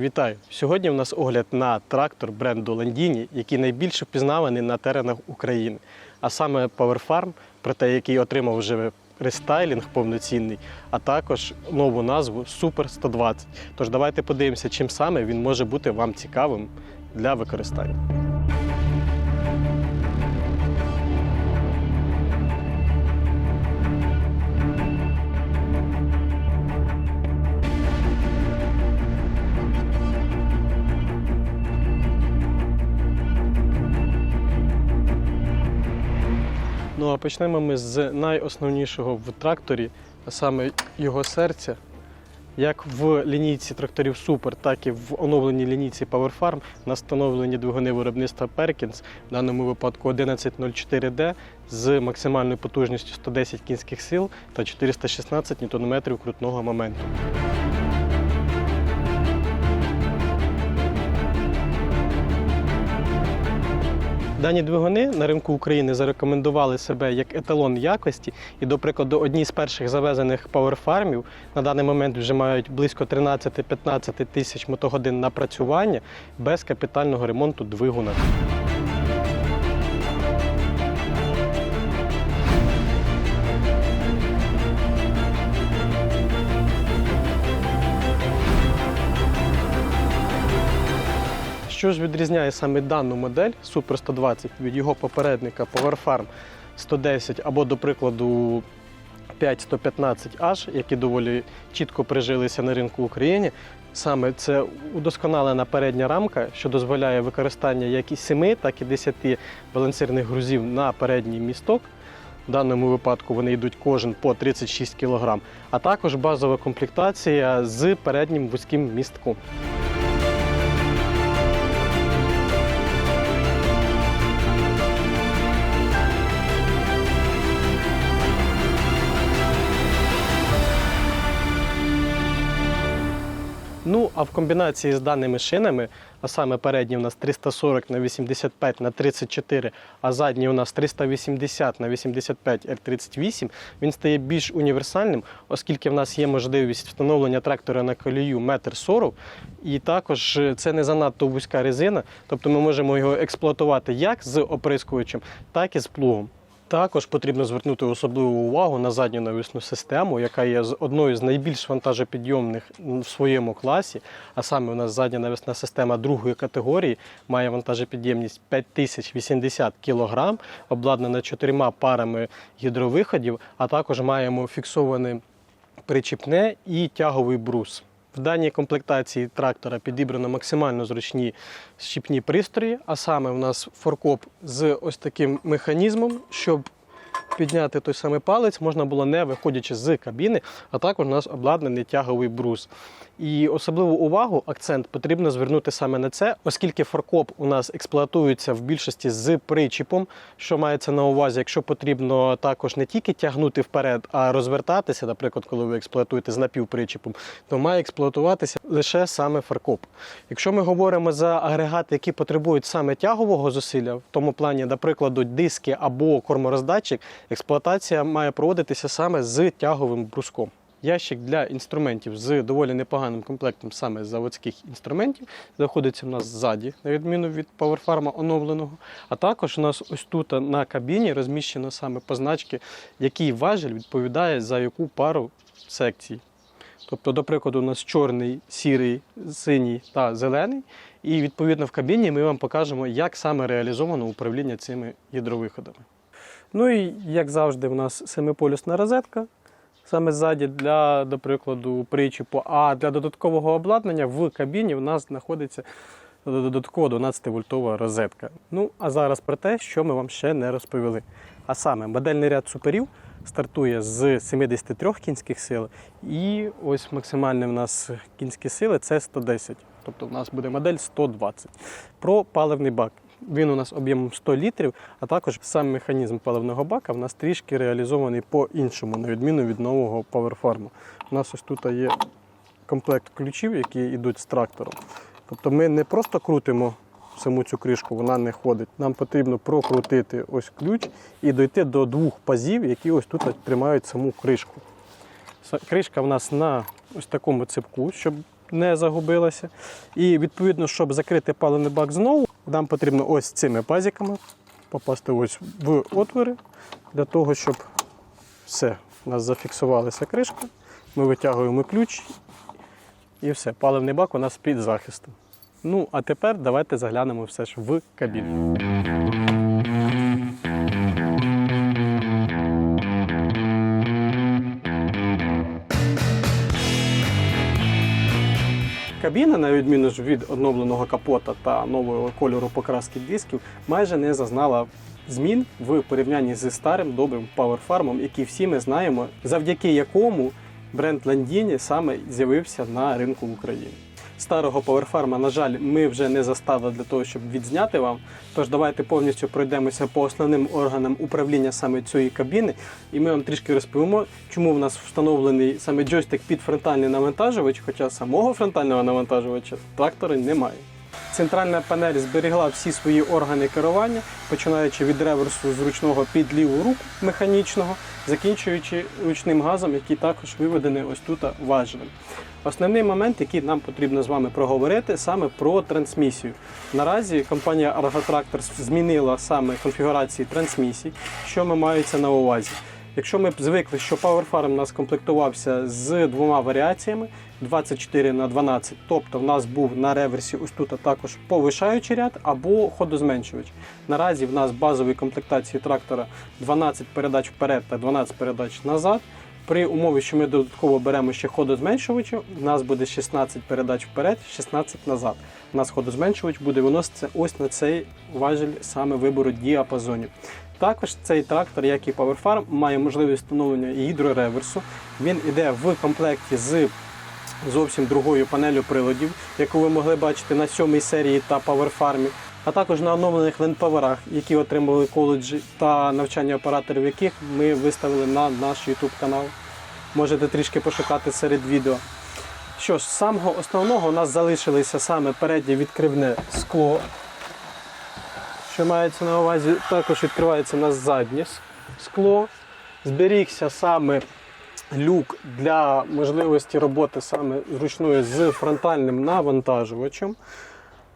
Вітаю! Сьогодні в нас огляд на трактор бренду Ландіні, який найбільше впізнаваний на теренах України, а саме Power Farm, проте який отримав вже рестайлінг повноцінний, а також нову назву Super 120. Тож давайте подивимося, чим саме він може бути вам цікавим для використання. Ну а почнемо ми з найосновнішого в тракторі, а саме його серця. Як в лінійці тракторів Super, так і в оновленій лінійці Power Farm на двигуни виробництва Perkins, в даному випадку 1104D з максимальною потужністю 110 кінських сил та 416 Нм крутного моменту. Дані двигуни на ринку України зарекомендували себе як еталон якості, і, до прикладу, одні з перших завезених паверфармів на даний момент вже мають близько 13-15 тисяч мотогодин напрацювання без капітального ремонту двигуна. Що ж відрізняє саме дану модель Super 120 від його попередника PowerFarm 110 або, до прикладу, 5115H, які доволі чітко прижилися на ринку України. Саме це удосконалена передня рамка, що дозволяє використання як і 7, так і 10 балансирних грузів на передній місток. В даному випадку вони йдуть кожен по 36 кг, а також базова комплектація з переднім вузьким містком. Ну, а в комбінації з даними шинами, а саме передні у нас 340 на 85 на 34, а задні у нас 380 на 85 R38, він стає більш універсальним, оскільки в нас є можливість встановлення трактора на колію 1,40 м. І також е, це не занадто вузька резина, тобто ми можемо його експлуатувати як з оприскувачем, так і з плугом. Також потрібно звернути особливу увагу на задню навісну систему, яка є одною з найбільш вантажопідйомних в своєму класі. А саме у нас задня навісна система другої категорії має вантажопідємність 5080 кг, обладнана чотирма парами гідровиходів, а також маємо фіксоване причіпне і тяговий брус. Даній комплектації трактора підібрано максимально зручні щіпні пристрої, а саме у нас форкоп з ось таким механізмом, щоб підняти той самий палець можна було не виходячи з кабіни, а також у нас обладнаний тяговий брус. І особливу увагу, акцент потрібно звернути саме на це, оскільки форкоп у нас експлуатується в більшості з причіпом, що мається на увазі, якщо потрібно також не тільки тягнути вперед, а розвертатися, наприклад, коли ви експлуатуєте з напівпричіпом, то має експлуатуватися лише саме фаркоп. Якщо ми говоримо за агрегати, які потребують саме тягового зусилля, в тому плані, до прикладу, диски або кормороздатчик, експлуатація має проводитися саме з тяговим бруском. Ящик для інструментів з доволі непоганим комплектом саме заводських інструментів знаходиться в нас ззаді, на відміну від PowerFarm оновленого. А також у нас ось тут на кабіні розміщено саме позначки, який важіль відповідає за яку пару секцій. Тобто, до прикладу, у нас чорний, сірий, синій та зелений. І відповідно в кабіні ми вам покажемо, як саме реалізовано управління цими гідровиходами. Ну і як завжди, у нас семиполюсна розетка. Саме ззаді для, до прикладу, причіпу, а для додаткового обладнання в кабіні у нас знаходиться додаткова 12-вольтова розетка. Ну, а зараз про те, що ми вам ще не розповіли. А саме, модельний ряд суперів стартує з 73 кінських сил, і ось максимальні в нас кінські сили це 110. Тобто в нас буде модель 120. Про паливний бак. Він у нас об'ємом 100 літрів, а також сам механізм паливного бака в нас трішки реалізований по-іншому, на відміну від нового PowerFarm. У нас ось тут є комплект ключів, які йдуть з трактором. Тобто ми не просто крутимо саму цю кришку, вона не ходить. Нам потрібно прокрутити ось ключ і дойти до двох пазів, які ось тут тримають саму кришку. Кришка в нас на ось такому цепку, щоб не загубилася. І відповідно, щоб закрити паливний бак знову, нам потрібно ось цими пазиками попасти ось в отвори для того, щоб все, у нас зафіксувалася кришка. Ми витягуємо ключ і все. Паливний бак у нас під захистом. Ну, а тепер давайте заглянемо все ж в кабіну. Кабіна, на відміну від оновленого капота та нового кольору покраски дисків, майже не зазнала змін в порівнянні зі старим добрим Power який всі ми знаємо, завдяки якому бренд Landini саме з'явився на ринку України. Старого поверфарма, на жаль, ми вже не заставили для того, щоб відзняти вам. Тож давайте повністю пройдемося по основним органам управління саме цієї кабіни, і ми вам трішки розповімо, чому в нас встановлений саме джойстик під фронтальний навантажувач, хоча самого фронтального навантажувача трактора немає. Центральна панель зберігла всі свої органи керування, починаючи від реверсу зручного під ліву руку механічного, закінчуючи ручним газом, який також виведений ось тут важелем. Основний момент, який нам потрібно з вами проговорити, саме про трансмісію. Наразі компанія Argo Tractors змінила саме конфігурації трансмісій, що ми мається на увазі. Якщо ми звикли, що Power Farm у нас комплектувався з двома варіаціями 24 на 12, тобто в нас був на реверсі ось тут також повишаючий ряд або ходозменшувач. Наразі в нас в базовій комплектації трактора 12 передач вперед та 12 передач назад. При умові, що ми додатково беремо ще ходозменшувача, у нас буде 16 передач вперед, 16 назад. У нас ходозменшувач буде виноситися ось на цей важіль саме вибору діапазонів. Також цей трактор, як і Power Farm, має можливість встановлення гідрореверсу. Він йде в комплекті з зовсім другою панелью приладів, яку ви могли бачити на сьомій серії та Farm, а також на оновлених лендпаверах, які отримали коледжі та навчання операторів, яких ми виставили на наш YouTube канал. Можете трішки пошукати серед відео. Що ж, з самого основного у нас залишилося саме переднє відкривне скло що мається на увазі, також відкривається у нас заднє скло. Зберігся саме люк для можливості роботи саме зручною з фронтальним навантажувачем.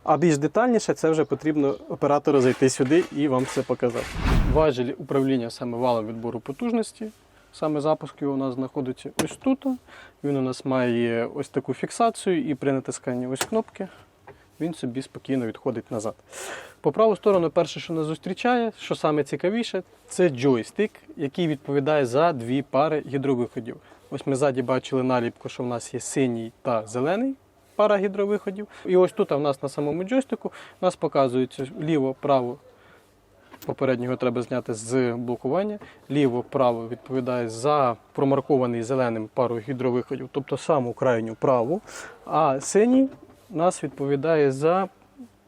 А більш детальніше це вже потрібно оператору зайти сюди і вам все показати. Важіль управління саме валом відбору потужності. Саме запуск його у нас знаходиться ось тут. Він у нас має ось таку фіксацію, і при натисканні ось кнопки він собі спокійно відходить назад. По праву сторону, перше, що нас зустрічає, що саме цікавіше, це джойстик, який відповідає за дві пари гідровиходів. Ось ми ззаді бачили наліпку, що в нас є синій та зелений пара гідровиходів. І ось тут у нас на самому джойстику нас показується ліво-право. Попереднього треба зняти з блокування. Ліво-право відповідає за промаркований зеленим пару гідровиходів, тобто саму крайню праву. А синій нас відповідає за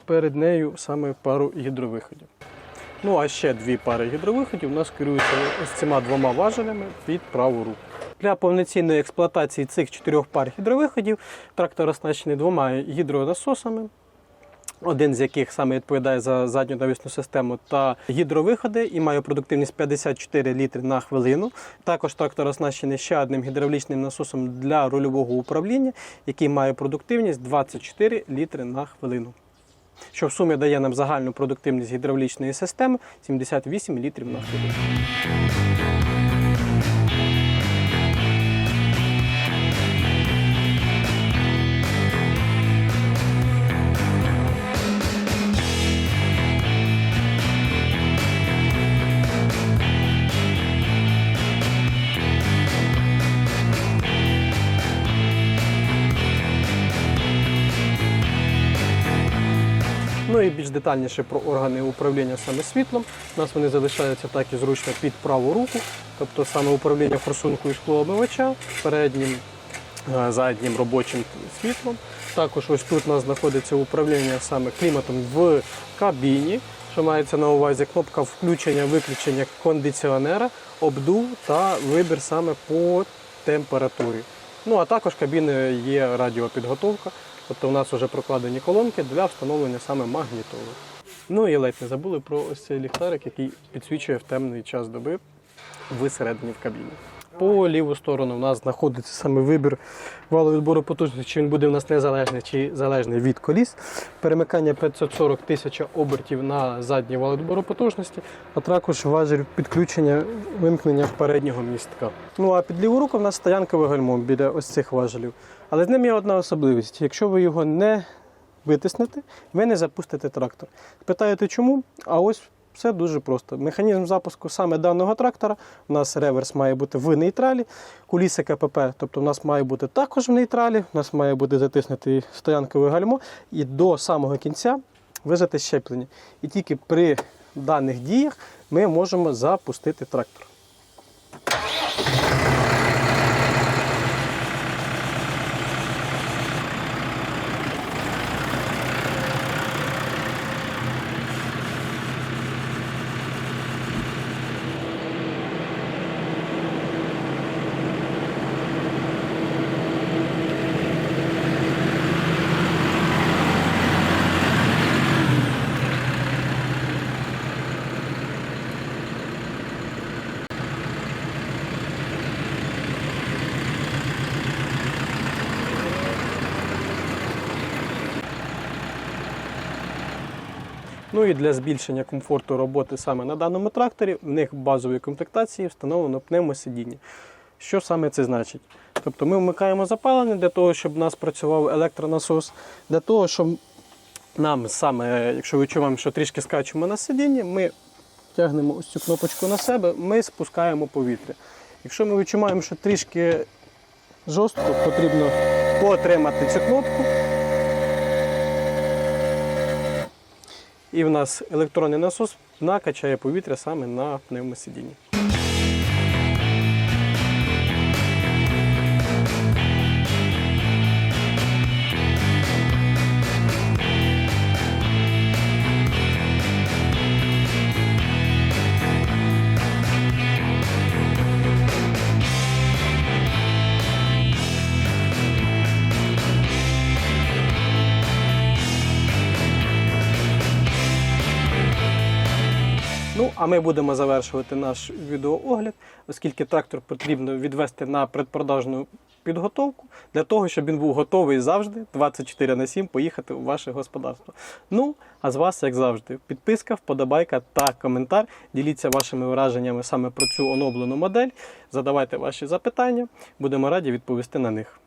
перед нею саме пару гідровиходів. Ну а ще дві пари гідровиходів у нас керуються з цими двома важелями під праву руку. Для повноцінної експлуатації цих чотирьох пар гідровиходів трактор оснащений двома гідронасосами. Один з яких саме відповідає за задню навісну систему та гідровиходи і має продуктивність 54 літри на хвилину. Також трактор оснащений ще одним гідравлічним насосом для рульового управління, який має продуктивність 24 літри на хвилину. Що в сумі дає нам загальну продуктивність гідравлічної системи 78 літрів на хвилину. Ну і більш детальніше про органи управління саме світлом. У нас вони залишаються так і зручно під праву руку, тобто саме управління форсункою склоомивача, переднім, е, заднім робочим світлом. Також ось тут у нас знаходиться управління саме кліматом в кабіні, що мається на увазі кнопка включення-виключення кондиціонера, обдув та вибір саме по температурі. Ну а також кабіни є радіопідготовка. Тобто у нас вже прокладені колонки для встановлення саме магнітоли. Ну і ледь не забули про ось цей ліхтарик, який підсвічує в темний час доби всередині в кабіні. По ліву сторону у нас знаходиться саме вибір валу відбору потужності, чи він буде у нас незалежний чи залежний від коліс. Перемикання 540 тисяч обертів на задній вал відбору потужності, а також важель підключення вимкнення переднього містка. Ну а під ліву руку в нас стоянкове гальмо біля ось цих важелів. Але з ним є одна особливість. Якщо ви його не витиснете, ви не запустите трактор. Питаєте чому? А ось все дуже просто. Механізм запуску саме даного трактора. У нас реверс має бути в нейтралі, куліси КПП, тобто у нас має бути також в нейтралі, у нас має бути затиснути стоянкове гальмо і до самого кінця вижати щеплення. І тільки при даних діях ми можемо запустити трактор. Ну і для збільшення комфорту роботи саме на даному тракторі, в них в базовій комплектації встановлено пневмосидіння. Що саме це значить? Тобто ми вмикаємо запалення для того, щоб у нас працював електронасос, для того, щоб нам саме, якщо відчуваємо, що трішки скачемо на сидінні, ми тягнемо ось цю кнопочку на себе, ми спускаємо повітря. Якщо ми відчуваємо, що трішки жорстко, потрібно потримати цю кнопку. І в нас електронний насос накачає повітря саме на пневмосидінні. А ми будемо завершувати наш відеоогляд, оскільки трактор потрібно відвести на предпродажну підготовку для того, щоб він був готовий завжди 24 на 7 поїхати у ваше господарство. Ну, а з вас, як завжди, підписка, вподобайка та коментар. Діліться вашими враженнями саме про цю оновлену модель. Задавайте ваші запитання, будемо раді відповісти на них.